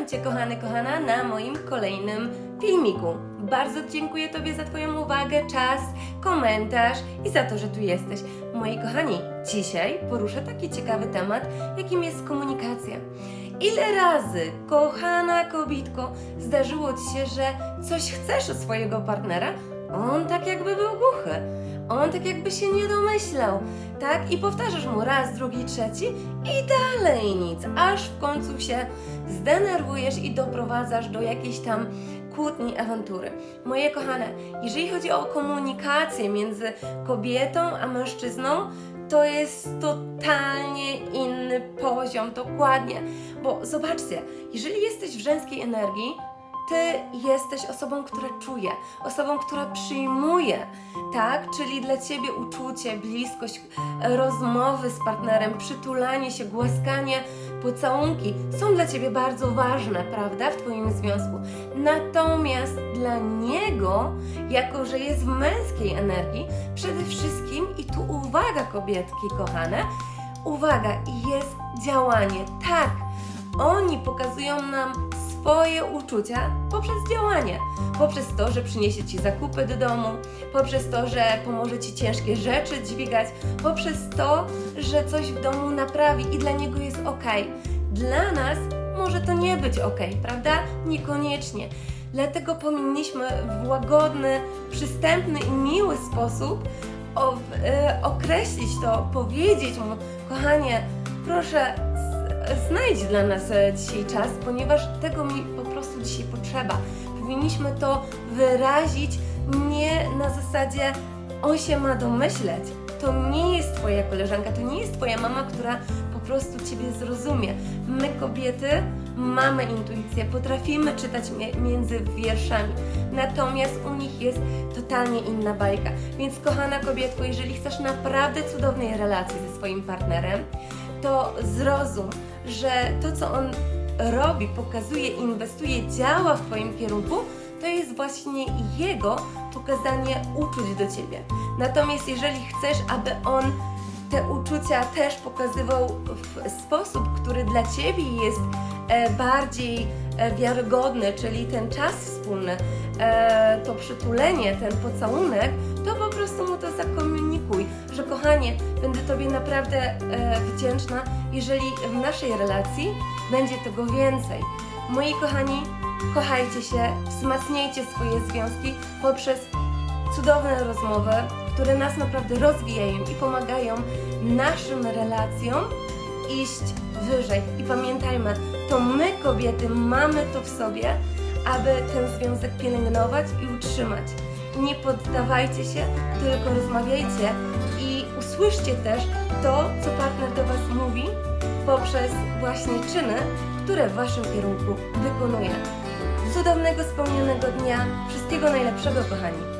Witam Cię, kochany, kochana, na moim kolejnym filmiku. Bardzo dziękuję Tobie za Twoją uwagę, czas, komentarz i za to, że tu jesteś. Moi kochani, dzisiaj poruszę taki ciekawy temat, jakim jest komunikacja. Ile razy, kochana kobitko, zdarzyło Ci się, że coś chcesz od swojego partnera, on tak jakby był głuchy. On tak jakby się nie domyślał, tak? I powtarzasz mu raz, drugi, trzeci i dalej nic, aż w końcu się zdenerwujesz i doprowadzasz do jakiejś tam kłótni, awantury. Moje kochane, jeżeli chodzi o komunikację między kobietą a mężczyzną, to jest totalnie inny poziom, dokładnie. Bo zobaczcie, jeżeli jesteś w żeńskiej energii, ty jesteś osobą, która czuje, osobą, która przyjmuje, tak? Czyli dla ciebie uczucie, bliskość, rozmowy z partnerem, przytulanie się, głaskanie, pocałunki są dla ciebie bardzo ważne, prawda? W twoim związku. Natomiast dla niego, jako że jest w męskiej energii, przede wszystkim, i tu uwaga, kobietki kochane, uwaga, jest działanie. Tak, oni pokazują nam swoje uczucia poprzez działanie. Poprzez to, że przyniesie Ci zakupy do domu, poprzez to, że pomoże Ci ciężkie rzeczy dźwigać, poprzez to, że coś w domu naprawi i dla niego jest ok. Dla nas może to nie być ok, prawda? Niekoniecznie. Dlatego powinniśmy w łagodny, przystępny i miły sposób e, określić to, powiedzieć mu, kochanie, proszę, znajdź dla nas e, dzisiaj czas, ponieważ tego mi po prostu dzisiaj potrzeba. Powinniśmy to wyrazić nie na zasadzie on się ma domyśleć. To nie jest Twoja koleżanka, to nie jest Twoja mama, która po prostu Ciebie zrozumie. My, kobiety, mamy intuicję, potrafimy czytać między wierszami. Natomiast u nich jest totalnie inna bajka. Więc, kochana kobietko, jeżeli chcesz naprawdę cudownej relacji ze swoim partnerem, to zrozum, że to, co on robi, pokazuje, inwestuje, działa w Twoim kierunku, to jest właśnie jego pokazanie uczuć do Ciebie. Natomiast jeżeli chcesz, aby on te uczucia też pokazywał w sposób, który dla Ciebie jest e, bardziej e, wiarygodny, czyli ten czas wspólny, e, to przytulenie, ten pocałunek, to po prostu mu to zakomunikuj, że będę Tobie naprawdę e, wdzięczna, jeżeli w naszej relacji będzie tego więcej. Moi kochani, kochajcie się, wzmacniajcie swoje związki poprzez cudowne rozmowy, które nas naprawdę rozwijają i pomagają naszym relacjom iść wyżej. I pamiętajmy, to my kobiety mamy to w sobie, aby ten związek pielęgnować i utrzymać. Nie poddawajcie się, tylko rozmawiajcie i usłyszcie też to, co partner do Was mówi poprzez właśnie czyny, które w Waszym kierunku wykonuje. Cudownego, spełnionego dnia, wszystkiego najlepszego, kochani!